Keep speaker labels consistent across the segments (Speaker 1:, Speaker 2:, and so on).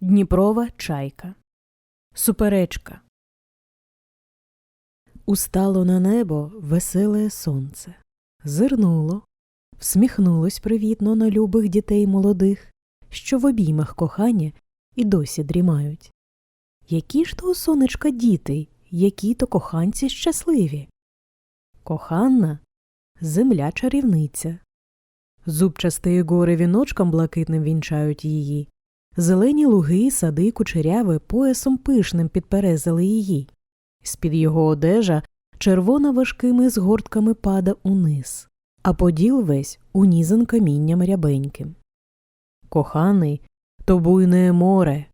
Speaker 1: Дніпрова чайка. Суперечка. Устало на небо веселе сонце. Зирнуло, всміхнулось привітно на любих дітей молодих, що в обіймах кохання і досі дрімають. Які ж то у сонечка діти, які то коханці щасливі. Коханна земля чарівниця. Зубчастої гори віночком блакитним вінчають її. Зелені луги, сади, кучеряви поясом пишним підперезали її. З-під його одежа червона важкими згортками пада униз, а поділ весь унізан камінням рябеньким. Коханий то буйне море,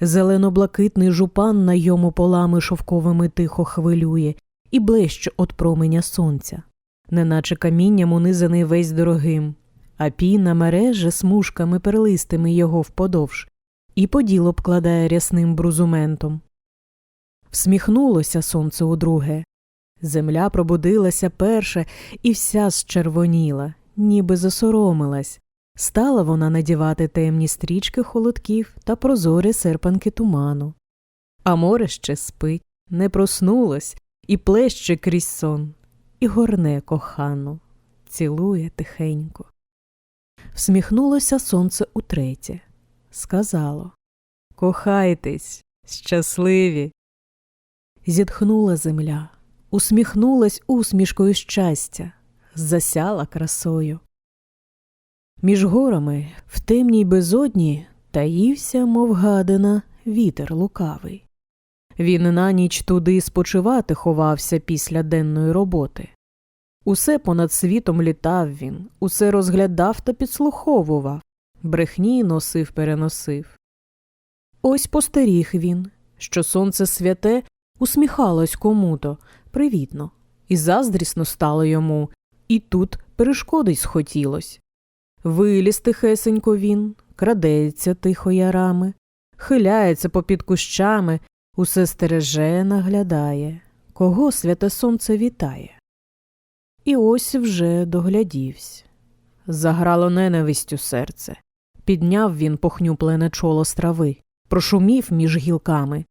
Speaker 1: зелено-блакитний жупан на йому полами шовковими тихо хвилює і блеще от променя сонця, неначе камінням унизаний весь дорогим, а піна мереже смужками перлистими його вподовж, і поділ обкладає рясним брузументом. Всміхнулося сонце удруге. Земля пробудилася перше і вся зчервоніла, ніби засоромилась. Стала вона надівати темні стрічки холодків та прозорі серпанки туману. А море ще спить, не проснулось і плеще крізь сон, і горне кохану, цілує тихенько. Всміхнулося сонце утретє, сказало Кохайтесь, щасливі. Зітхнула земля, усміхнулась усмішкою щастя, засяла красою. Між горами в темній безодні таївся, мов гадина, вітер лукавий. Він на ніч туди спочивати ховався після денної роботи. Усе понад світом літав він, усе розглядав та підслуховував, брехні носив переносив. Ось постеріг він, що сонце святе усміхалось кому-то привітно, і заздрісно стало йому, і тут перешкодить схотілось. Виліз тихесенько він, крадеться тихо ярами, хиляється попід кущами, усе стереже, наглядає, кого святе сонце вітає. І ось вже доглядівсь. Заграло ненавистю серце. Підняв він похнюплене чоло з трави, прошумів між гілками,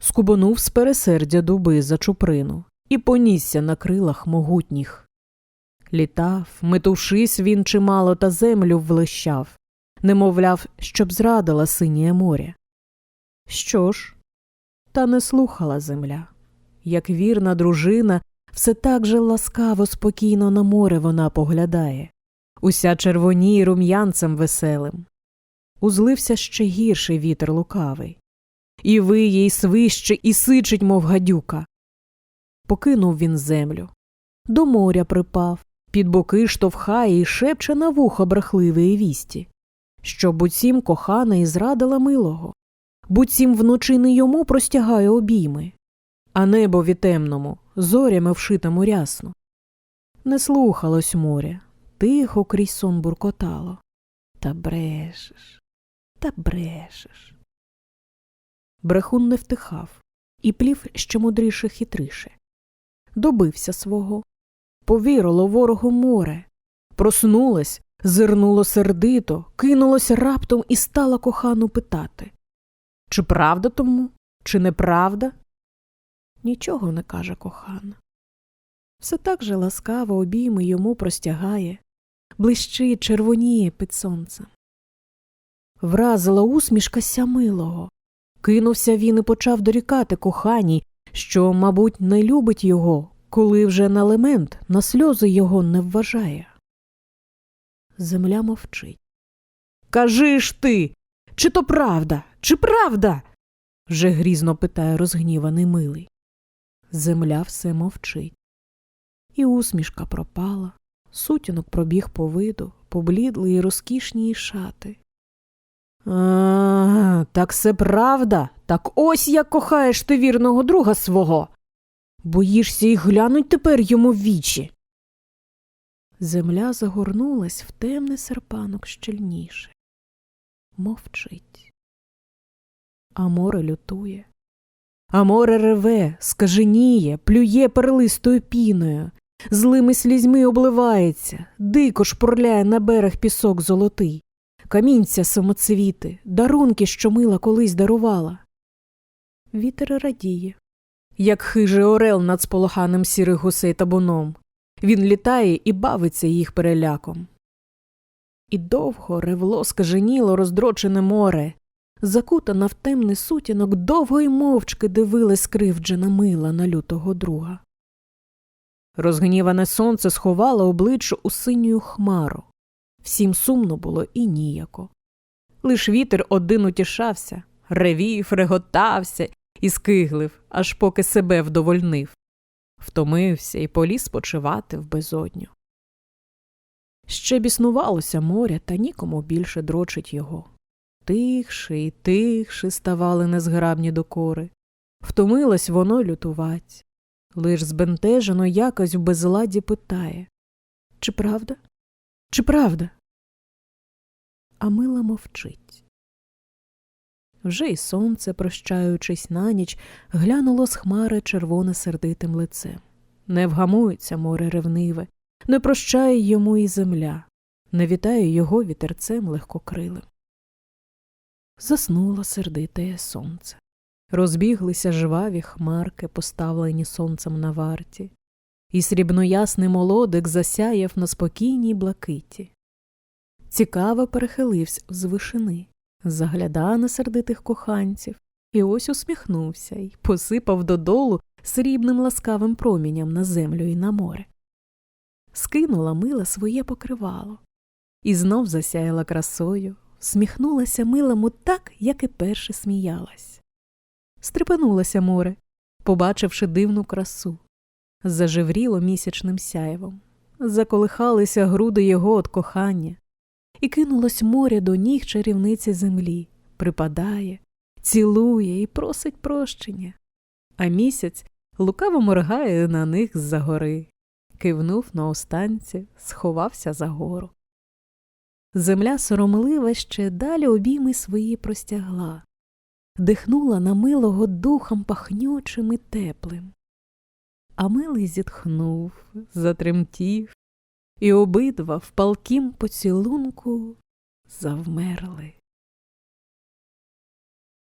Speaker 1: скубонув з пересердя дуби за чуприну і понісся на крилах могутніх. Літав, метушись він чимало та землю влищав, немовляв, щоб зрадила синє море. Що ж? Та не слухала земля. Як вірна дружина, все так же ласкаво, спокійно на море вона поглядає, уся червоніє рум'янцем веселим. Узлився ще гірший вітер лукавий, і виє, і свище, і сичить, мов гадюка. Покинув він землю, до моря припав, під боки штовхає і шепче на вухо брехливої вісті, що буцім кохана і зрадила милого, буцім вночі не йому простягає обійми, а небо вітемному, зорями вшитому рясно. Не слухалось моря, тихо крізь сон буркотало. Та брешеш, та брешеш. Брехун не втихав і плів ще мудріше хитріше. Добився свого. Повірило ворогу море. Проснулось, зирнуло сердито, кинулось раптом і стала кохану питати Чи правда тому, чи неправда? Нічого не каже кохана. Все так же ласкаво обійми йому простягає, блищить, червоніє під сонцем. Вразила усмішка сямилого. Кинувся він і почав дорікати коханій, що, мабуть, не любить його, коли вже на лемент на сльози його не вважає. Земля мовчить. Кажи ж ти, чи то правда, чи правда? вже грізно питає розгніваний милий. Земля все мовчить. І усмішка пропала, сутінок пробіг по виду, поблідли й розкішні її шати. А, так це правда, так ось як кохаєш ти вірного друга свого. Боїшся й глянуть тепер йому в вічі. Земля загорнулась в темний серпанок щільніше. Мовчить. А море лютує. А море реве, скаженіє, плює перлистою піною, злими слізьми обливається, дико шпурляє на берег пісок золотий, камінця самоцвіти, дарунки, що мила колись дарувала. Вітер радіє, як хижий орел над сполоханим сірих гусей табуном. Він літає і бавиться їх переляком. І довго ревло скаженіло роздрочене море, закутана в темний сутінок, довго й мовчки дивилась скривджена мила на лютого друга. Розгніване сонце сховало обличчя у синю хмару. Всім сумно було і ніяко. Лиш вітер один утішався, ревів, реготався і скиглив, аж поки себе вдовольнив. Втомився і поліз спочивати в безодню. Ще біснувалося море, та нікому більше дрочить його. Тихше і тихше ставали незграбні докори. Втомилось воно лютувать. Лиш збентежено якось в безладі питає Чи правда? Чи правда? А мила мовчить. Вже й сонце, прощаючись на ніч, глянуло з хмари червоне сердитим лицем. Не вгамується море ревниве, не прощає йому і земля, не вітає його вітерцем легкокрилим. Заснуло сердите сонце. Розбіглися жваві хмарки, поставлені сонцем на варті, і срібноясний молодик засяяв на спокійній блакиті. Цікаво перехилився з вишини, загляда на сердитих коханців, і ось усміхнувся й посипав додолу срібним ласкавим промінням на землю і на море. Скинула мила своє покривало, і знов засяяла красою, сміхнулася милому так, як і перше сміялась. Стрепенулося море, побачивши дивну красу, зажевріло місячним сяєвом, заколихалися груди його от кохання, і кинулось море до ніг чарівниці землі, припадає, цілує і просить прощення, а місяць лукаво моргає на них з-за гори, кивнув на останці, сховався за гору. Земля соромлива ще далі обійми свої простягла, дихнула на милого духом пахнючим і теплим. А милий зітхнув, затремтів, і обидва в палкім поцілунку завмерли.